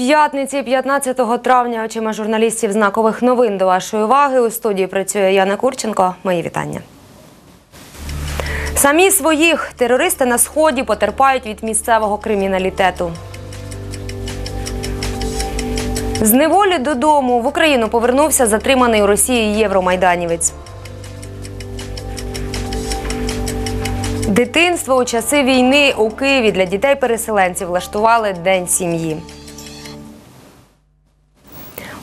п'ятниці 15 травня очима журналістів знакових новин до вашої уваги. У студії працює Яна Курченко. Мої вітання. Самі своїх терористи на сході потерпають від місцевого криміналітету. З неволі додому в Україну повернувся затриманий у Росії євромайданівець. Дитинство у часи війни у Києві для дітей-переселенців влаштували День сім'ї.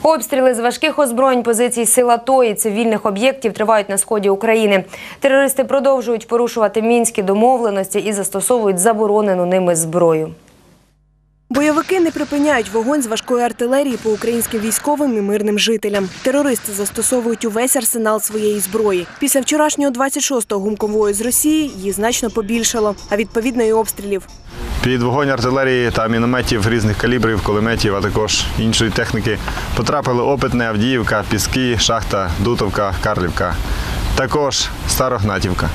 Обстріли з важких озброєнь позицій сил АТО і цивільних об'єктів тривають на сході України. Терористи продовжують порушувати мінські домовленості і застосовують заборонену ними зброю. Бойовики не припиняють вогонь з важкої артилерії по українським військовим і мирним жителям. Терористи застосовують увесь арсенал своєї зброї. Після вчорашнього 26-го гумкової з Росії її значно побільшало, а відповідно і обстрілів. Під вогонь артилерії та мінометів різних калібрів, кулеметів, а також іншої техніки потрапили Опитне, Авдіївка, Піски, Шахта, Дутовка, Карлівка. Також Старогнатівка.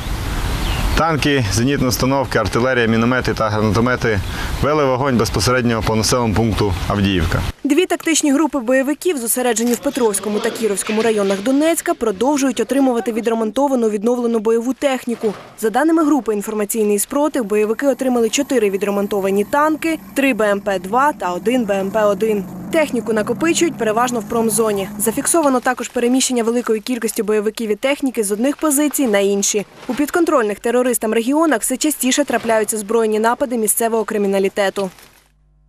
Танки, зенітні установки, артилерія, міномети та гранатомети вели вогонь безпосередньо по населеному пункту Авдіївка. Дві тактичні групи бойовиків, зосереджені в Петровському та Кіровському районах Донецька, продовжують отримувати відремонтовану відновлену бойову техніку. За даними групи інформаційний спротив, бойовики отримали чотири відремонтовані танки, три БМП-2 та один БМП-1. Техніку накопичують переважно в промзоні. Зафіксовано також переміщення великої кількості бойовиків і техніки з одних позицій на інші. У підконтрольних терористам регіонах все частіше трапляються збройні напади місцевого криміналітету.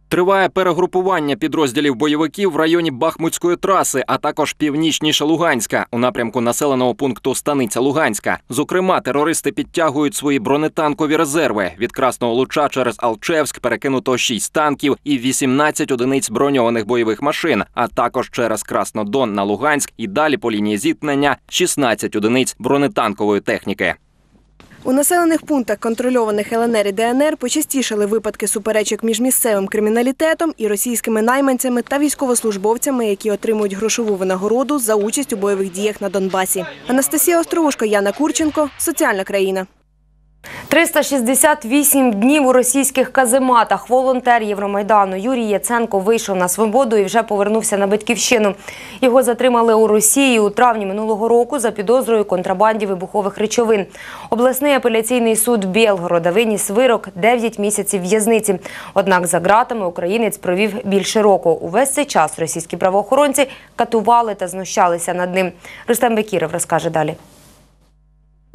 Триває перегрупування підрозділів бойовиків в районі Бахмутської траси, а також північніше Луганська у напрямку населеного пункту Станиця Луганська. Зокрема, терористи підтягують свої бронетанкові резерви. Від Красного Луча через Алчевськ перекинуто 6 танків і 18 одиниць броньованих бойових машин, а також через Краснодон на Луганськ і далі по лінії зіткнення 16 одиниць бронетанкової техніки. У населених пунктах, контрольованих ЛНР і ДНР, почастішали випадки суперечок між місцевим криміналітетом і російськими найманцями та військовослужбовцями, які отримують грошову винагороду за участь у бойових діях на Донбасі. Анастасія Островушко, Яна Курченко, Соціальна країна. 368 днів у російських казематах. Волонтер Євромайдану Юрій Яценко вийшов на свободу і вже повернувся на батьківщину. Його затримали у Росії у травні минулого року за підозрою контрабанді вибухових речовин. Обласний апеляційний суд Білгорода виніс вирок 9 місяців в'язниці. Однак за ґратами українець провів більше року. Увесь цей час російські правоохоронці катували та знущалися над ним. Рустем Бекіров розкаже далі.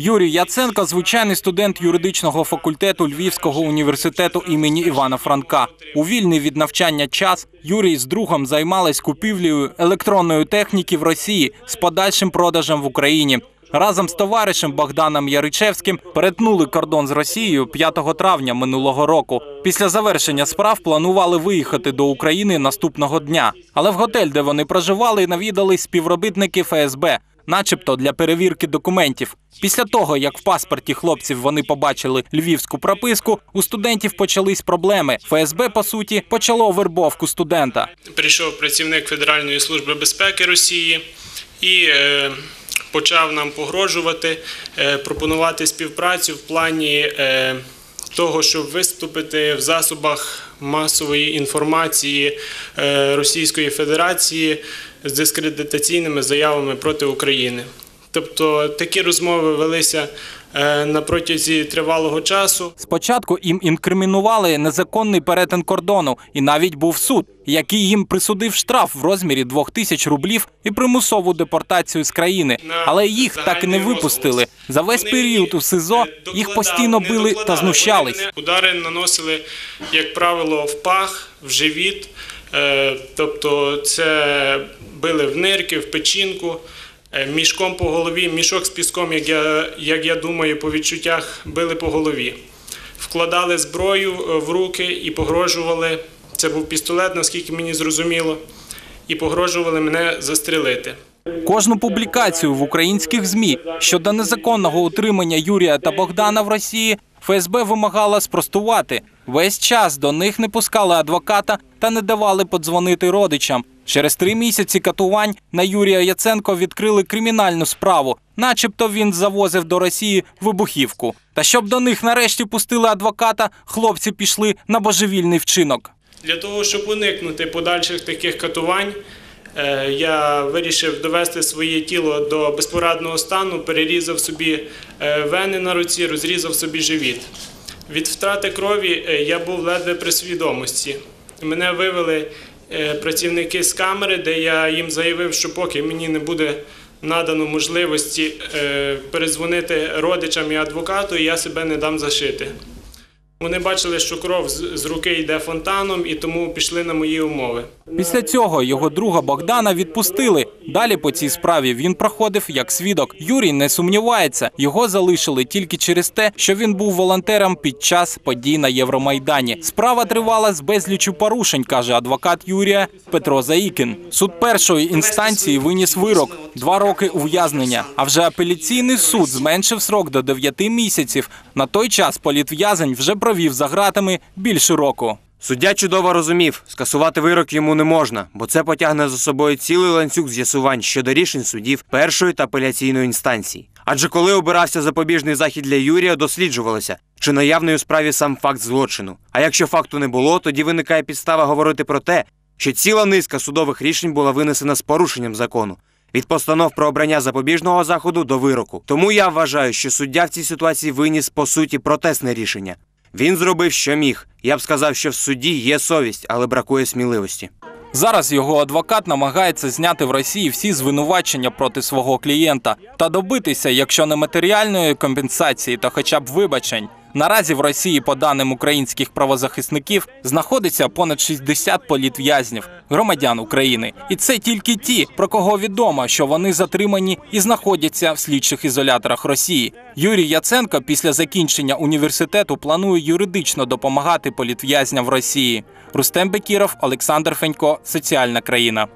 Юрій Яценко звичайний студент юридичного факультету Львівського університету імені Івана Франка. У вільний від навчання час Юрій з другом займались купівлею електронної техніки в Росії з подальшим продажем в Україні. Разом з товаришем Богданом Яричевським перетнули кордон з Росією 5 травня минулого року. Після завершення справ планували виїхати до України наступного дня. Але в готель, де вони проживали, навідались співробітники ФСБ начебто для перевірки документів. Після того, як в паспорті хлопців вони побачили львівську прописку, у студентів почались проблеми. ФСБ по суті почало вербовку студента. Прийшов працівник Федеральної служби безпеки Росії і е, почав нам погрожувати, е, пропонувати співпрацю в плані е, того, щоб виступити в засобах масової інформації е, Російської Федерації з дискредитаційними заявами проти України. Тобто такі розмови велися на протязі тривалого часу. Спочатку їм інкримінували незаконний перетин кордону, і навіть був суд, який їм присудив штраф в розмірі двох тисяч рублів і примусову депортацію з країни. Але їх так і не випустили. За весь період у СИЗО їх постійно били та знущались. Удари наносили, як правило, в пах, в живіт. Е, Тобто це били в нирки, в печінку, е, мішком по голові, мішок з піском, як я, як я думаю, по відчуттях били по голові. Вкладали зброю е, в руки і погрожували. Це був пістолет, наскільки мені зрозуміло, і погрожували мене застрелити. Кожну публікацію в українських змі щодо незаконного утримання Юрія та Богдана в Росії ФСБ вимагала спростувати. Весь час до них не пускали адвоката та не давали подзвонити родичам. Через три місяці катувань на Юрія Яценко відкрили кримінальну справу, начебто він завозив до Росії вибухівку. Та щоб до них нарешті пустили адвоката, хлопці пішли на божевільний вчинок. Для того, щоб уникнути подальших таких катувань, е, я вирішив довести своє тіло до безпорадного стану, перерізав собі е, вени на руці, розрізав собі живіт. Від втрати крові е, я був ледве при свідомості. Мене вивели працівники з камери, де я їм заявив, що поки мені не буде надано можливості перезвонити родичам і адвокату, я себе не дам зашити. Вони бачили, що кров з руки йде фонтаном, і тому пішли на мої умови. Після цього його друга Богдана відпустили. Далі по цій справі він проходив як свідок. Юрій не сумнівається, його залишили тільки через те, що він був волонтером під час подій на Євромайдані. Справа тривала з безлічю порушень, каже адвокат Юрія Петро Заїкін. Суд першої інстанції виніс вирок два роки ув'язнення. А вже апеляційний суд зменшив срок до 9 місяців. На той час політв'язень вже провів за ґратами більше року. Суддя чудово розумів, скасувати вирок йому не можна, бо це потягне за собою цілий ланцюг з'ясувань щодо рішень судів першої та апеляційної інстанції. Адже коли обирався запобіжний захід для Юрія, досліджувалося, чи наявний у справі сам факт злочину. А якщо факту не було, тоді виникає підстава говорити про те, що ціла низка судових рішень була винесена з порушенням закону. Від постанов про обрання запобіжного заходу до вироку. Тому я вважаю, що суддя в цій ситуації виніс по суті протестне рішення. Він зробив, що міг. Я б сказав, що в суді є совість, але бракує сміливості. Зараз його адвокат намагається зняти в Росії всі звинувачення проти свого клієнта та добитися, якщо не матеріальної компенсації, то хоча б вибачень. Наразі в Росії, по даним українських правозахисників, знаходиться понад 60 політв'язнів, громадян України. І це тільки ті, про кого відомо, що вони затримані і знаходяться в слідчих ізоляторах Росії. Юрій Яценко після закінчення університету планує юридично допомагати політв'язням в Росії. Рустем Бекіров, Олександр Фенько, соціальна країна.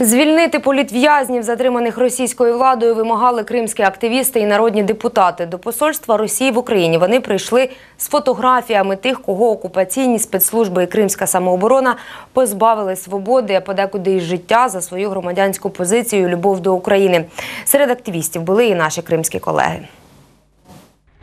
Звільнити політв'язнів, затриманих російською владою, вимагали кримські активісти і народні депутати. До посольства Росії в Україні вони прийшли з фотографіями тих, кого окупаційні спецслужби і кримська самооборона позбавили свободи, а подекуди й життя за свою громадянську позицію і любов до України. Серед активістів були і наші кримські колеги.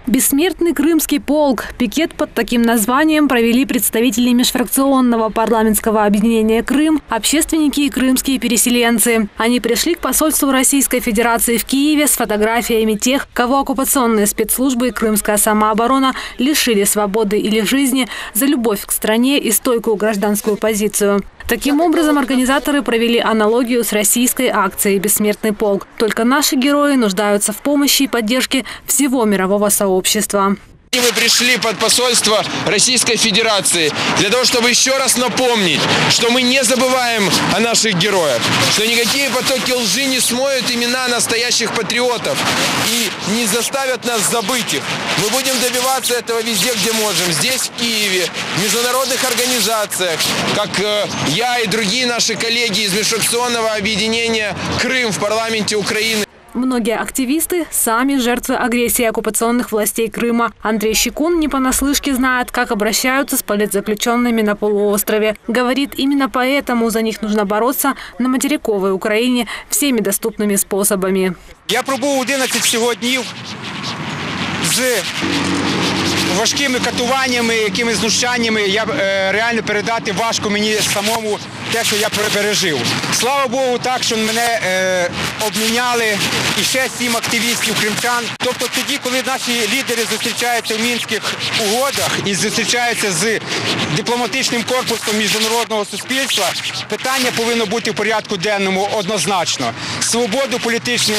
Бессмертный крымский полк. Пикет под таким названием провели представители межфракционного парламентского объединения «Крым», общественники и крымские переселенцы. Они пришли к посольству Российской Федерации в Киеве с фотографиями тех, кого оккупационные спецслужбы и крымская самооборона лишили свободы или жизни за любовь к стране и стойкую гражданскую позицию. Таким образом, организаторы провели аналогию с российской акцией «Бессмертный полк». Только наши герои нуждаются в помощи и поддержке всего мирового сообщества. И мы пришли под посольство Российской Федерации для того, чтобы еще раз напомнить, что мы не забываем о наших героях, что никакие потоки лжи не смоют имена настоящих патриотов и не заставят нас забыть их. Мы будем добиваться этого везде, где можем. Здесь, в Киеве, в международных организациях, как э, я и другие наши коллеги из межфракционного объединения «Крым» в парламенте Украины. Многие активисты – сами жертвы агрессии оккупационных властей Крыма. Андрей Щекун не понаслышке знает, как обращаются с политзаключенными на полуострове. Говорит, именно поэтому за них нужно бороться на материковой Украине всеми доступными способами. Я пробув 11 всього днів з важкими катуваннями, якими знущаннями. Я е, реально передати важко мені самому те, що я пережив. Слава Богу, так, що мене е, обміняли і ще сім активістів кримчан. Тобто тоді, коли наші лідери зустрічаються в мінських угодах і зустрічаються з дипломатичним корпусом міжнародного суспільства, питання повинно бути в порядку денному однозначно. Свободу політичним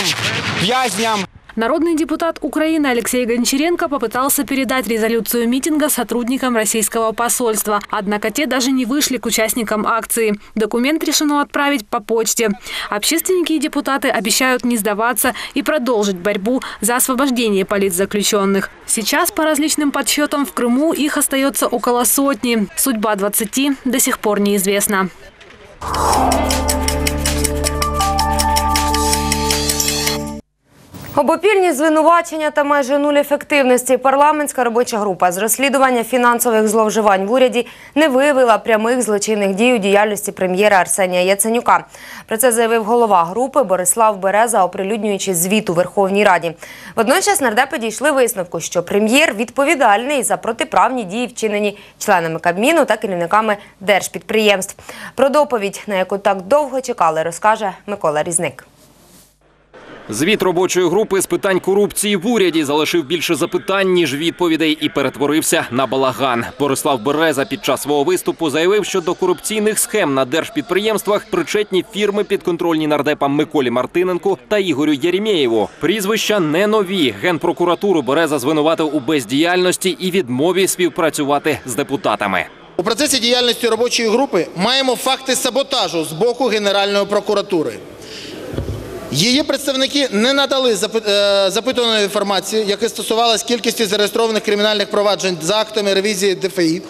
в'язням. Народный депутат Украины Алексей Гончаренко попытался передать резолюцию митинга сотрудникам российского посольства. Однако те даже не вышли к участникам акции. Документ решено отправить по почте. Общественники и депутаты обещают не сдаваться и продолжить борьбу за освобождение политзаключенных. Сейчас, по различным подсчетам, в Крыму их остается около сотни. Судьба 20 до сих пор неизвестна. Обопільні звинувачення та майже нуль ефективності. Парламентська робоча група з розслідування фінансових зловживань в уряді не виявила прямих злочинних дій у діяльності прем'єра Арсенія Яценюка. Про це заявив голова групи Борислав Береза, оприлюднюючи звіт у Верховній Раді. Водночас нардепи дійшли висновку, що прем'єр відповідальний за протиправні дії, вчинені членами Кабміну та керівниками держпідприємств. Про доповідь, на яку так довго чекали, розкаже Микола Різник. Звіт робочої групи з питань корупції в уряді залишив більше запитань ніж відповідей і перетворився на балаган. Борислав Береза під час свого виступу заявив, що до корупційних схем на держпідприємствах причетні фірми підконтрольні нардепам Миколі Мартиненку та Ігорю Єрімєєву. Прізвища не нові. Генпрокуратуру Береза звинуватив у бездіяльності і відмові співпрацювати з депутатами. У процесі діяльності робочої групи маємо факти саботажу з боку Генеральної прокуратури. Її представники не надали е, запитуваної інформації, яка стосувалась кількості зареєстрованих кримінальних проваджень за актами ревізії ДФІ,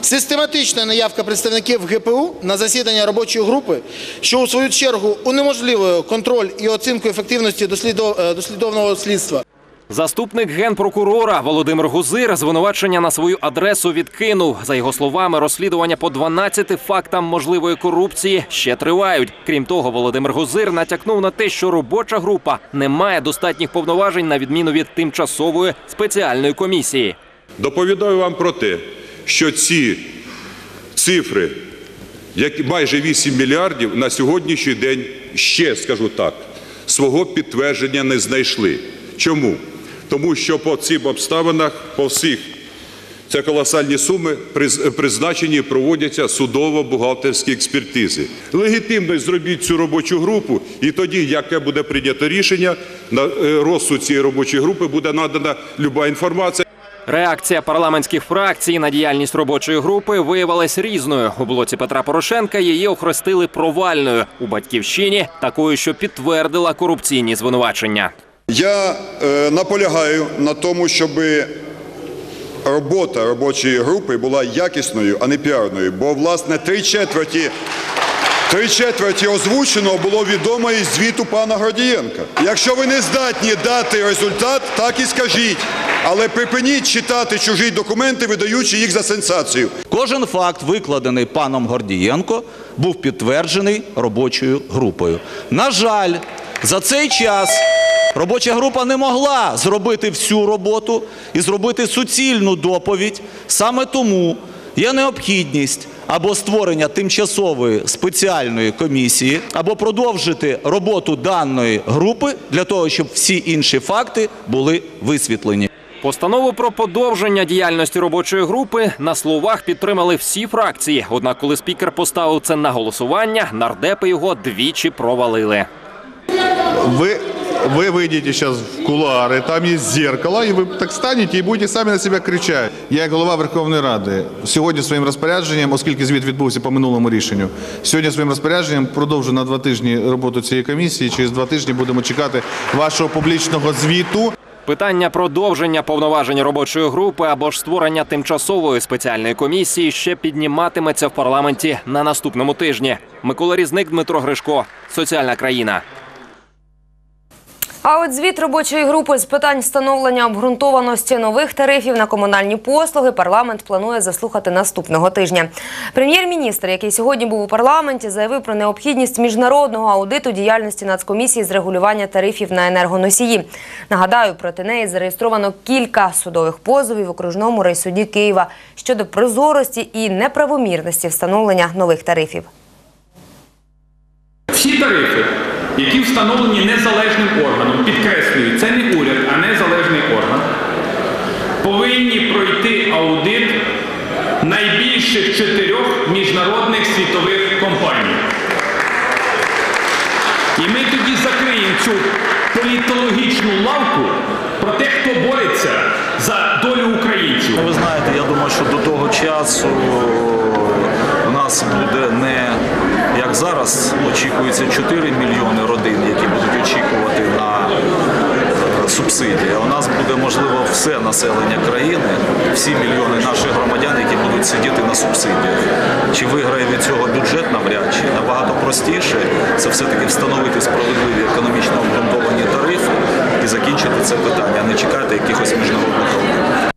систематична наявка представників ГПУ на засідання робочої групи, що у свою чергу унеможливує контроль і оцінку ефективності е, дослідовного слідства. Заступник генпрокурора Володимир Гузир звинувачення на свою адресу відкинув. За його словами, розслідування по 12 фактам можливої корупції ще тривають. Крім того, Володимир Гузир натякнув на те, що робоча група не має достатніх повноважень на відміну від тимчасової спеціальної комісії. Доповідаю вам про те, що ці цифри, які майже 8 мільярдів, на сьогоднішній день ще скажу так, свого підтвердження не знайшли. Чому? Тому що по цим обставинах, по всіх це колосальні суми приз- призначені і проводяться судово-бухгалтерські експертизи. Легітимно зробіть цю робочу групу, і тоді, яке буде прийнято рішення, на е, розсуд цієї робочої групи буде надана люба інформація. Реакція парламентських фракцій на діяльність робочої групи виявилась різною. У блоці Петра Порошенка її охрестили провальною у батьківщині, такою, що підтвердила корупційні звинувачення. Я е, наполягаю на тому, щоб робота робочої групи була якісною, а не піарною. Бо, власне, три четверті, три четверті озвученого було відомо із звіту пана Гордієнка. Якщо ви не здатні дати результат, так і скажіть. Але припиніть читати чужі документи, видаючи їх за сенсацію. Кожен факт, викладений паном Гордієнко, був підтверджений робочою групою. На жаль, за цей час робоча група не могла зробити всю роботу і зробити суцільну доповідь. Саме тому є необхідність або створення тимчасової спеціальної комісії, або продовжити роботу даної групи для того, щоб всі інші факти були висвітлені. Постанову про подовження діяльності робочої групи на словах підтримали всі фракції. Однак, коли спікер поставив це на голосування, нардепи його двічі провалили. Вы, вы выйдете сейчас в кулуары, там есть зеркало, и вы так станете і будете самі на себе кричати. Я, як голова Верховної Ради, сьогодні своїм розпорядженням, оскільки звіт відбувся по минулому рішенню, сьогодні своїм розпорядженням продовжу на два тижні роботу цієї комісії. Через два тижні будемо чекати вашого публічного звіту. Питання продовження повноважень робочої групи або ж створення тимчасової спеціальної комісії ще підніматиметься в парламенті на наступному тижні. Микола Різник, Дмитро Гришко, соціальна країна. А от звіт робочої групи з питань встановлення обґрунтованості нових тарифів на комунальні послуги парламент планує заслухати наступного тижня. Прем'єр-міністр, який сьогодні був у парламенті, заявив про необхідність міжнародного аудиту діяльності Нацкомісії з регулювання тарифів на енергоносії. Нагадаю, проти неї зареєстровано кілька судових позовів в окружному райсуді Києва щодо прозорості і неправомірності встановлення нових тарифів. Всі тарифи, які встановлені незалежним органом, підкреслюю, це не уряд, а незалежний орган, повинні пройти аудит найбільших чотирьох міжнародних світових компаній. І ми тоді закриємо цю політологічну лавку про те, хто бореться за долю українців. Ви знаєте, я думаю, що до того часу у нас буде не як зараз очікується 4 мільйони родин, які будуть очікувати на е, субсидія. У нас буде можливо все населення країни, всі мільйони наших громадян, які будуть сидіти на субсидіях. Чи виграє від цього бюджет навряд чи набагато простіше це все-таки встановити справедливі економічно обґрунтовані тарифи і закінчити це питання, а не чекати якихось міжнародних аудитів.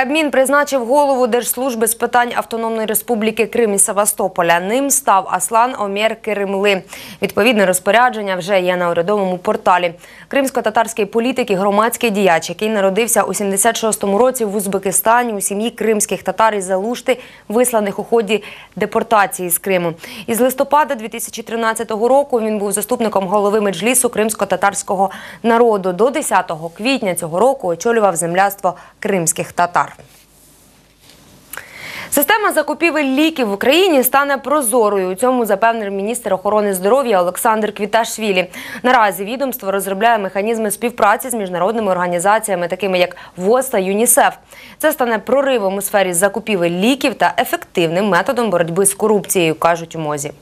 Кабмін призначив голову Держслужби з питань Автономної Республіки Крим і Севастополя. Ним став Аслан Омєр Керимли. Відповідне розпорядження вже є на урядовому порталі. Кримсько-татарський політик і громадський діяч, який народився у 76-му році в Узбекистані у сім'ї кримських татар із Залушти, висланих у ході депортації з Криму. Із листопада 2013 року він був заступником голови меджлісу кримсько-татарського народу. До 10 квітня цього року очолював земляство кримських татар. Система закупівель ліків в Україні стане прозорою. У цьому запевнив міністр охорони здоров'я Олександр Квіташвілі. Наразі відомство розробляє механізми співпраці з міжнародними організаціями, такими як ВОЗ та ЮНІСЕФ. Це стане проривом у сфері закупівель ліків та ефективним методом боротьби з корупцією, кажуть у мозі.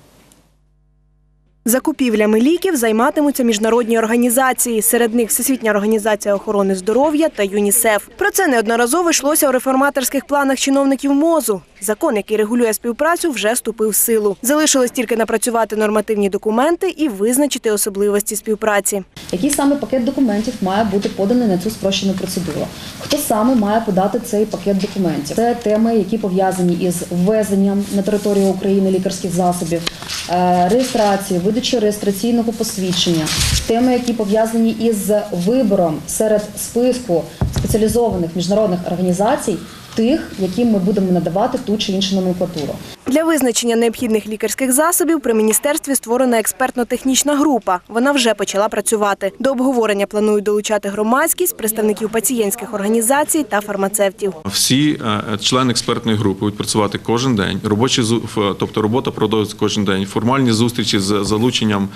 Закупівлями ліків займатимуться міжнародні організації. Серед них Всесвітня організація охорони здоров'я та ЮНІСЕФ. Про це неодноразово йшлося у реформаторських планах чиновників МОЗу. Закон, який регулює співпрацю, вже вступив в силу. Залишилось тільки напрацювати нормативні документи і визначити особливості співпраці. Який саме пакет документів має бути поданий на цю спрощену процедуру? Хто саме має подати цей пакет документів? Це теми, які пов'язані із ввезенням на територію України лікарських засобів, е, реєстрацією, видачею реєстраційного посвідчення, теми, які пов'язані із вибором серед списку спеціалізованих міжнародних організацій. Тих, яким ми будемо надавати ту чи іншу номенклатуру. Для визначення необхідних лікарських засобів при міністерстві створена експертно-технічна група. Вона вже почала працювати. До обговорення планують долучати громадськість, представників пацієнтських організацій та фармацевтів. Всі е, члени експертної групи будуть працювати кожен день. Робочі тобто робота продовжується кожен день. Формальні зустрічі з залученням.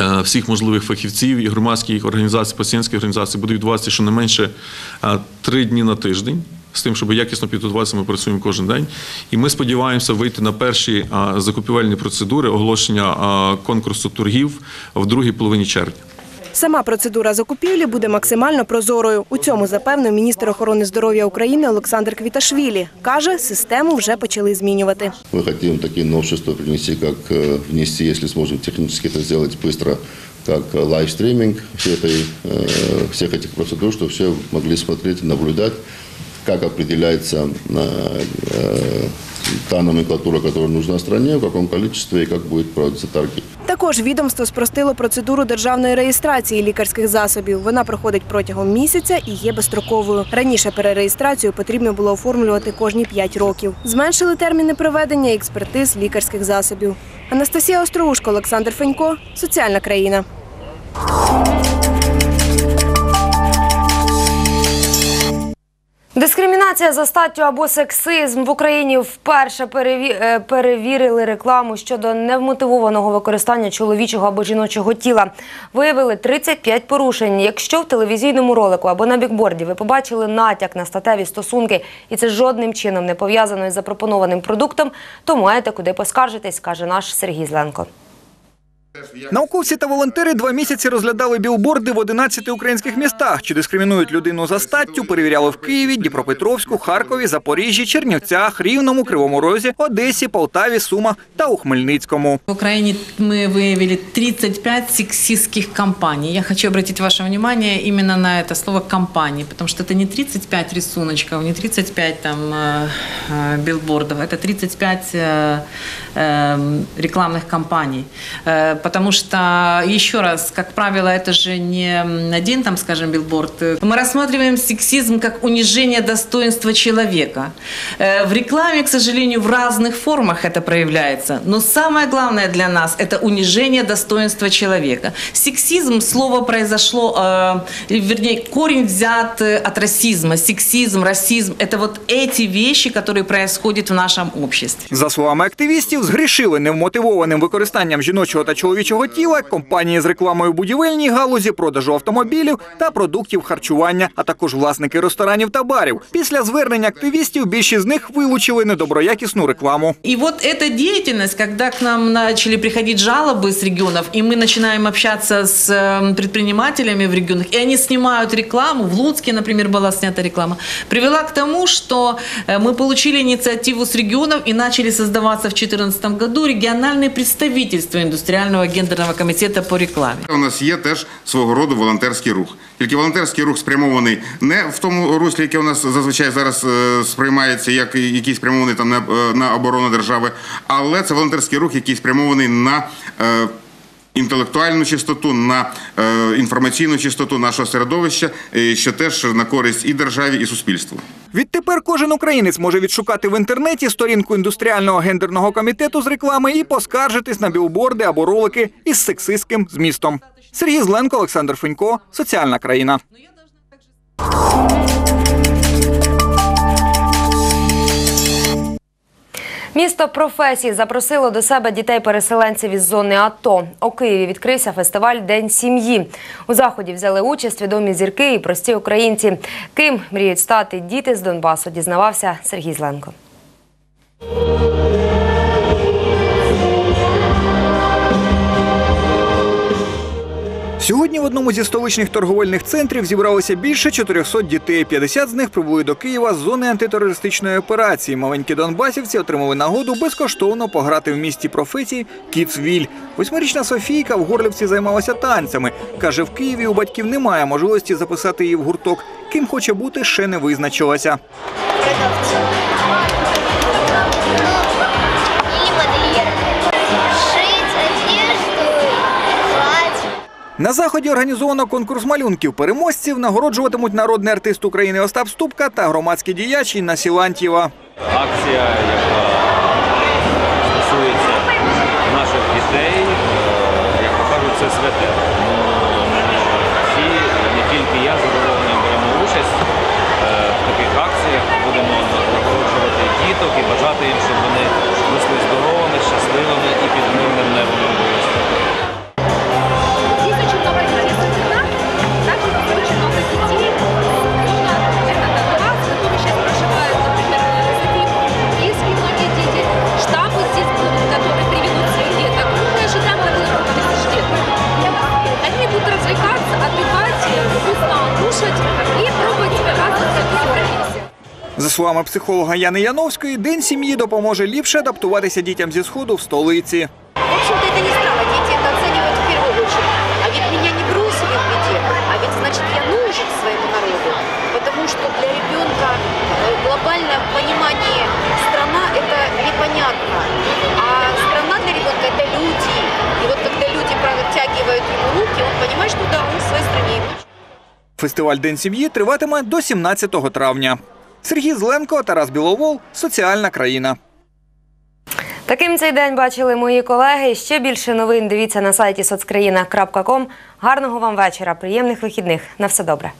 Е, Всіх можливих фахівців і громадських організацій, пацієнтських організацій буде відбуватися щонайменше е, три дні на тиждень. З тим, щоб якісно підготуватися, ми працюємо кожен день. І ми сподіваємося вийти на перші е, закупівельні процедури оголошення конкурсу торгів в другій половині червня. Сама процедура закупівлі буде максимально прозорою. У цьому запевнив міністр охорони здоров'я України Олександр Квіташвілі. Каже, систему вже почали змінювати. Мы хотим такие новшества принести, как э, внести, если сможем технически это сделать быстро, как э, лайвстриминг всей этой, э, всех этих процедур, чтобы все могли смотреть и наблюдать, как определяется э, э, та номенклатура, которая нужна стране, в каком количестве и как будет проводиться торги. Також відомство спростило процедуру державної реєстрації лікарських засобів. Вона проходить протягом місяця і є безстроковою. Раніше перереєстрацію потрібно було оформлювати кожні 5 років. Зменшили терміни проведення експертиз лікарських засобів. Анастасія Остроушко, Олександр Фенько, Соціальна країна. Дискримінація за статтю або сексизм в Україні вперше переві- е, перевірили рекламу щодо невмотивованого використання чоловічого або жіночого тіла. Виявили 35 порушень. Якщо в телевізійному ролику або на бікборді ви побачили натяк на статеві стосунки, і це жодним чином не пов'язано із запропонованим продуктом, то маєте куди поскаржитись, каже наш Сергій Зленко. Науковці та волонтери два місяці розглядали білборди в 11 українських містах. Чи дискримінують людину за статтю? Перевіряли в Києві, Дніпропетровську, Харкові, Запоріжжі, Чернівцях, Рівному, Кривому Розі, Одесі, Полтаві, Сумах та у Хмельницькому. В Украине мы выявили 35 сексистских компаний. Я хочу обратить ваше внимание именно на это слово «компании», потому что это не 35 рисуночков, не 35 там э, э, билбордов, это 35 э, э, рекламных кампаний. Э, Потому что, еще раз, как правило, это же не один, там, скажем, билборд. Мы рассматриваем сексизм как унижение достоинства человека. Э, В рекламе, к сожалению, в разных формах это проявляется. Но самое главное для нас – это унижение достоинства человека. Сексизм, слово произошло, э, вернее, корень взят э, от расизма. Сексизм, расизм – это вот эти вещи, которые происходят в нашем обществе. За словами активістів, згрішили невмотивованим використанням жіночого та чоловічого чоловічого тіла, компанії з рекламою в будівельній галузі, продажу автомобілів та продуктів харчування, а також власники ресторанів та барів. Після звернення активістів більшість з них вилучили недоброякісну рекламу. И вот эта деятельность, когда к нам начали приходить жалобы с регионов, и мы начинаем общаться с э, предпринимателями в регионах, и они снимают рекламу, в Луцке, например, была снята реклама, привела к тому, что э, мы получили инициативу с регионов и начали создаваться в 2014 году региональные представительства індустріального гендерного комітету по рекламі. У нас є теж свого роду волонтерський рух. Тільки волонтерський рух спрямований не в тому руслі, яке у нас зазвичай зараз е, сприймається як який спрямований там на, е, на оборону держави, але це волонтерський рух, який спрямований на е, інтелектуальну чистоту, на е, інформаційну чистоту нашого середовища, що теж на користь і державі, і суспільству. Відтепер кожен українець може відшукати в інтернеті сторінку індустріального гендерного комітету з реклами і поскаржитись на білборди або ролики із сексистським змістом. Сергій Зленко, Олександр Фенько, соціальна країна. Місто професій запросило до себе дітей-переселенців із зони АТО. У Києві відкрився фестиваль День сім'ї. У заході взяли участь відомі зірки і прості українці. Ким мріють стати діти з Донбасу, дізнавався Сергій Зленко. Сьогодні в одному зі столичних торговельних центрів зібралося більше 400 дітей. 50 з них прибули до Києва з зони антитерористичної операції. Маленькі донбасівці отримали нагоду безкоштовно пограти в місті професій Кіцвіль. Восьмирічна Софійка в Горлівці займалася танцями. Каже, в Києві у батьків немає можливості записати її в гурток. Ким хоче бути, ще не визначилася. На заході організовано конкурс малюнків. Переможців нагороджуватимуть народний артист України Остап Ступка та громадський діяч Інна Сілантьєва. акція, яка стосується наших дітей, е, як кажуть, це святе. словами психолога Яни Яновської, день сім'ї допоможе ліпше адаптуватися дітям зі сходу в столиці. В общем-то, это не странно, дети это оценивают в первую очередь. А ведь меня не бросили в беде, а ведь значит я нужен своему народу. Потому что для ребенка э, глобальное понимание страна это непонятно. А страна для ребенка это люди. И вот когда люди протягивают ему руки, он понимает, что да, он в своей стране. Фестиваль День сім'ї триватиме до 17 травня. Сергій Зленко, Тарас Біловол, соціальна країна. Таким цей день бачили мої колеги. Ще більше новин дивіться на сайті соцкраїна.ком. Гарного вам вечора, приємних вихідних. На все добре.